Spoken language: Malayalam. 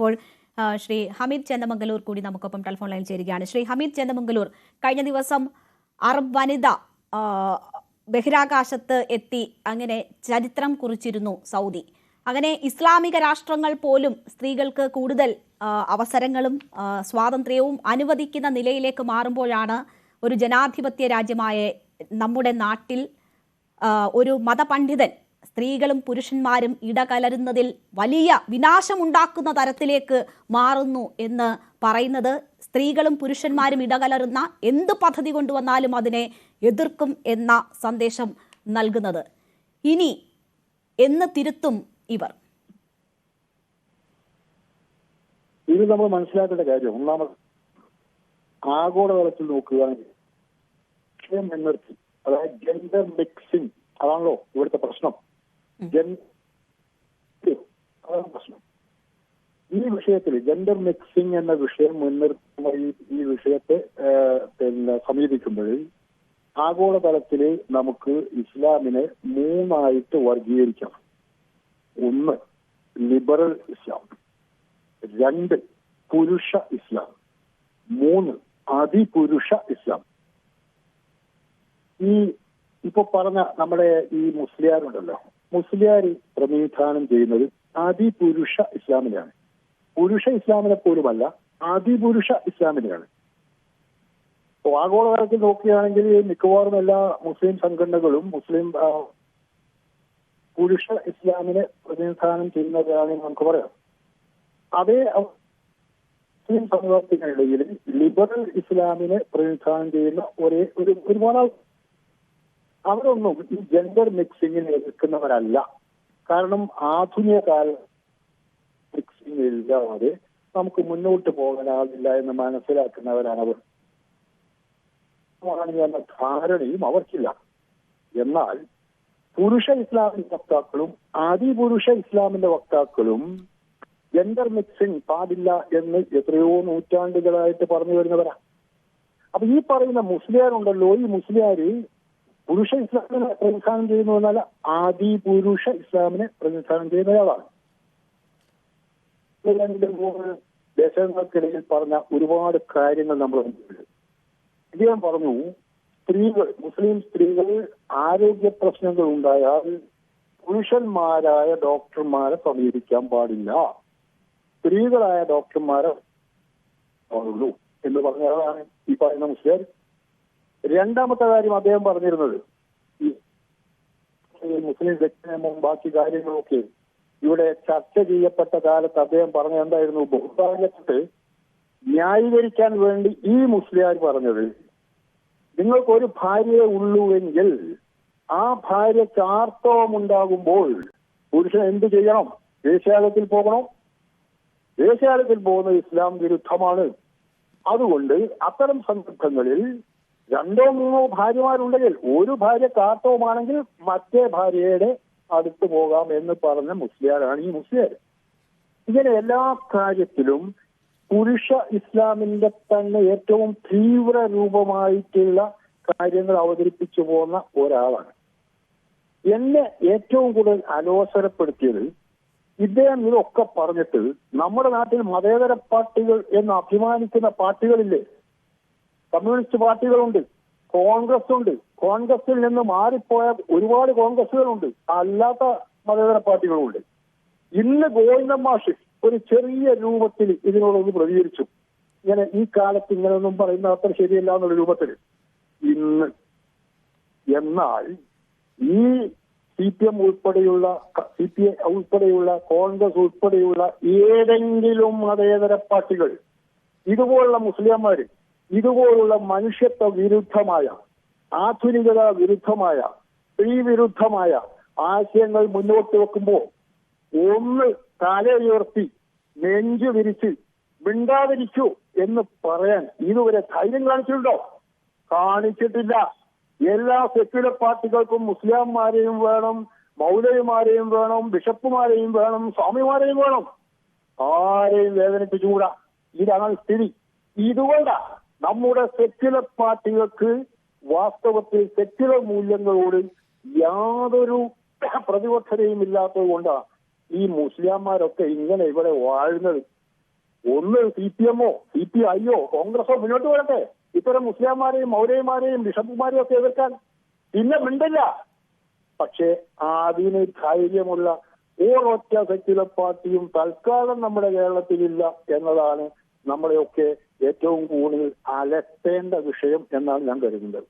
ഇപ്പോൾ ശ്രീ ഹമീദ് ചന്ദമംഗലൂർ കൂടി നമുക്കൊപ്പം ടെലിഫോൺ ലൈനിൽ ചേരുകയാണ്. ശ്രീ ഹമീദ് ചന്ദമംഗലൂർ കഴിഞ്ഞ ദിവസം അറബ് വനിത ബഹിരാകാശത്ത് എത്തി അങ്ങനെ ചരിത്രം കുറിച്ചിരുന്നു സൗദി. അങ്ങനെ ഇസ്ലാമിക രാഷ്ട്രങ്ങൾ പോലും സ്ത്രീകൾക്ക് കൂടുതൽ അവസരങ്ങളും സ്വാതന്ത്ര്യവും അനുവദിക്കുന്ന നിലയിലേക്ക് മാറുമ്പോഴാണ് ഒരു ജനാധിപത്യ രാജ്യമായ നമ്മുടെ നാട്ടിൽ ഒരു മതപണ്ഡിതൻ സ്ത്രീകളും പുരുഷന്മാരും ഇടകലരുന്നതിൽ വലിയ വിനാശമുണ്ടാക്കുന്ന തരത്തിലേക്ക് മാറുന്നു എന്ന് പറയുന്നത് സ്ത്രീകളും പുരുഷന്മാരും ഇടകലരുന്ന എന്ത് പദ്ധതി കൊണ്ടുവന്നാലും അതിനെ എതിർക്കും എന്ന സന്ദേശം നൽകുന്നത്. ഇനി എന്ന് തിരുത്തും ഇവർ. ഇത് നമ്മൾ മനസ്സിലാക്കേണ്ട കാര്യം ഒന്നാമത് ആഗോളതലത്തിൽ നോക്കുകയാണെങ്കിൽ അതായത് ജെൻഡർ മിക്സിംഗ് അതാണല്ലോ ഇവിടുത്തെ പ്രശ്നം. ഈ വിഷയത്തിൽ ജെൻഡർ മിക്സിംഗ് എന്ന വിഷയം മുൻനിർത്തി ഈ വിഷയത്തെ പിന്നെ സമീപിക്കുമ്പോൾ ആഗോളതലത്തിൽ നമുക്ക് ഇസ്ലാമിനെ മൂന്നായിട്ട് വർഗീകരിക്കാം. ഒന്ന് ലിബറൽ ഇസ്ലാം രണ്ട് പുരുഷ ഇസ്ലാം മൂന്ന് അതിപുരുഷ ഇസ്ലാം ഈ ഇപ്പൊ പറഞ്ഞ നമ്മുടെ ഈ മുസ്ലിയാരുണ്ടല്ലോ മുസ്ലിയാർ പ്രതിനിധാനം ചെയ്യുന്നത് അതിപുരുഷ ഇസ്ലാമിനെയാണ്. പുരുഷ ഇസ്ലാമിനെ പോലുമല്ല അതിപുരുഷ ഇസ്ലാമിനെയാണ്. അപ്പോ ആഗോളതലത്തിൽ നോക്കുകയാണെങ്കിൽ മിക്കവാറും എല്ലാ മുസ്ലിം സംഘടനകളും മുസ്ലിം പുരുഷ ഇസ്ലാമിനെ പ്രതിനിധാനം ചെയ്യുന്നവരാണെന്ന് നമുക്ക് പറയാം. അതേ മുസ്ലിം സമൂഹത്തിനിടയിൽ ലിബറൽ ഇസ്ലാമിനെ പ്രതിനിധാനം ചെയ്യുന്ന ഒരേ ഒരു ഒരുപാട് അവരൊന്നും ഈ ജെൻഡർ മിക്സിങ്ങിനെ എതിർക്കുന്നവരല്ല. കാരണം ആധുനിക കാല മിക്സിംഗ് ഇല്ലാതെ നമുക്ക് മുന്നോട്ട് പോകാനാവില്ല എന്ന് മനസ്സിലാക്കുന്നവരാണ് അവർ. എന്ന ധാരണയും അവർക്കില്ല. എന്നാൽ പുരുഷ ഇസ്ലാമിന്റെ വക്താക്കളും അതിപുരുഷ ഇസ്ലാമിന്റെ വക്താക്കളും ജെൻഡർ മിക്സിംഗ് പാടില്ല എന്ന് എത്രയോ നൂറ്റാണ്ടുകളായിട്ട് പറഞ്ഞു വരുന്നവരാ. അപ്പൊ ഈ പറയുന്ന മുസ്ലിയാരുണ്ടല്ലോ ഈ മുസ്ലിയാര് പുരുഷ ഇസ്ലാമിനെ പ്രതിനിധാനം ചെയ്യുന്നു എന്നാൽ ആദി പുരുഷ ഇസ്ലാമിനെ പ്രതിനിധാനം ചെയ്യുന്ന ഒരാളാണ്. മൂന്ന് പറഞ്ഞ ഒരുപാട് കാര്യങ്ങൾ നമ്മൾ. ഇദ്ദേഹം പറഞ്ഞു സ്ത്രീകൾ മുസ്ലിം സ്ത്രീകൾ ആരോഗ്യ പ്രശ്നങ്ങൾ ഉണ്ടായാൽ പുരുഷന്മാരായ ഡോക്ടർമാരെ സമീപിക്കാൻ പാടില്ല. സ്ത്രീകളായ ഡോക്ടർമാരെ ഉള്ളൂ എന്ന് പറഞ്ഞതാണ് ഈ പറയുന്ന മുസ്ലിം. രണ്ടാമത്തെ കാര്യം അദ്ദേഹം പറഞ്ഞിരുന്നത് ഈ മുസ്ലിം വ്യക്തിനിയമവും ബാക്കി കാര്യങ്ങളൊക്കെ ഇവിടെ ചർച്ച ചെയ്യപ്പെട്ട കാലത്ത് അദ്ദേഹം പറഞ്ഞ എന്തായിരുന്നു? ബഹുഭാഗ്യപ്പെട്ട് ന്യായീകരിക്കാൻ വേണ്ടി ഈ മുസ്ലിയാർ പറഞ്ഞത് നിങ്ങൾക്ക് ഒരു ഭാര്യയെ ഉള്ളൂവെങ്കിൽ ആ ഭാര്യ ചാർത്തവം ഉണ്ടാകുമ്പോൾ പുരുഷൻ എന്ത് ചെയ്യണം? ദേശാലത്തിൽ പോകണം. ദേശാലത്തിൽ പോകുന്നത് ഇസ്ലാം വിരുദ്ധമാണ്. അതുകൊണ്ട് അത്തരം സന്ദർഭങ്ങളിൽ രണ്ടോ മൂന്നോ ഭാര്യമാരുണ്ടെങ്കിൽ ഒരു ഭാര്യ കാട്ടവുമാണെങ്കിൽ മറ്റേ ഭാര്യയുടെ അടുത്ത് പോകാം എന്ന് പറഞ്ഞ മുസ്ലിയാരാണ് ഈ മുസ്ലിയാർ ഇങ്ങനെ എല്ലാ കാര്യത്തിലും പുരുഷ ഇസ്ലാമിന്റെ തന്നെ ഏറ്റവും തീവ്ര രൂപമായിട്ടുള്ള കാര്യങ്ങൾ അവതരിപ്പിച്ചു പോകുന്ന ഒരാളാണ്. എന്നെ ഏറ്റവും കൂടുതൽ അലോസരപ്പെടുത്തിയത് ഇദ്ദേഹം ഇതൊക്കെ പറഞ്ഞിട്ട് നമ്മുടെ നാട്ടിൽ മതേതര പാർട്ടികൾ എന്ന് അഭിമാനിക്കുന്ന പാർട്ടികളില്ലേ? കമ്മ്യൂണിസ്റ്റ് പാർട്ടികളുണ്ട് കോൺഗ്രസ് ഉണ്ട് കോൺഗ്രസിൽ നിന്ന് മാറിപ്പോയ ഒരുപാട് കോൺഗ്രസുകളുണ്ട് അല്ലാത്ത മതേതര പാർട്ടികളുണ്ട് ഇന്ന് ഗോവിന്ദൻ മാഷ് ഒരു ചെറിയ രൂപത്തിൽ ഇതിനോടൊന്ന് പ്രതികരിച്ചു. ഇങ്ങനെ ഈ കാലത്ത് ഇങ്ങനെയൊന്നും പറയുന്ന അത്ര ശരിയല്ല എന്നുള്ള രൂപത്തിൽ. ഇന്ന് എന്നാൽ ഈ സി പി എം ഉൾപ്പെടെയുള്ള സി പി ഐ ഉൾപ്പെടെയുള്ള കോൺഗ്രസ് ഉൾപ്പെടെയുള്ള ഏതെങ്കിലും മതേതര പാർട്ടികൾ ഇതുപോലുള്ള മുസ്ലിംമാര് ഇതുപോലുള്ള മനുഷ്യത്വ വിരുദ്ധമായ ആധുനികത വിരുദ്ധമായ സ്ത്രീ വിരുദ്ധമായ ആശയങ്ങൾ മുന്നോട്ട് വെക്കുമ്പോൾ ഒന്ന് തലയുയർത്തി നെഞ്ചു വിരിച്ച് മിണ്ടാതിരിക്കൂ എന്ന് പറയാൻ ഇതുവരെ ധൈര്യം കാണിച്ചിട്ടുണ്ടോ? കാണിച്ചിട്ടില്ല. എല്ലാ സെക്യുലർ പാർട്ടികൾക്കും മുസ്ലിംമാരെയും വേണം മൗലവിമാരെയും വേണം ബിഷപ്പുമാരെയും വേണം സ്വാമിമാരെയും വേണം. ആരെയും വേദനിപ്പിച്ചുകൂടാ. ഇതാണ് സ്ഥിതി. ഇതുകൊണ്ടാ നമ്മുടെ സെക്യുലർ പാർട്ടികൾക്ക് വാസ്തവത്തിൽ സെക്യുലർ മൂല്യങ്ങളോട് യാതൊരു പ്രതിപക്ഷതയും ഇല്ലാത്തത് കൊണ്ടാണ് ഈ മുസ്ലിംമാരൊക്കെ ഇങ്ങനെ ഇവിടെ വാഴുന്നത്. ഒന്ന് സി പി എമ്മോ സി പി ഐയോ കോൺഗ്രസോ മുന്നോട്ട് വരട്ടെ. ഇത്തരം മുസ്ലിംമാരെയും മൗര്യമാരെയും ബിഷപ്പുമാരെയും ഒക്കെ എതിർക്കാൻ പിന്നെ മിണ്ടില്ല. പക്ഷേ അതിന് ധൈര്യമുള്ള ഓരോറ്റ സെക്യുലർ പാർട്ടിയും തൽക്കാലം നമ്മുടെ കേരളത്തിലില്ല എന്നതാണ് നമ്മളെയൊക്കെ ഏറ്റവും കൂടുതൽ അലട്ടേണ്ട വിഷയം എന്നാണ് ഞാൻ കരുതുന്നത്.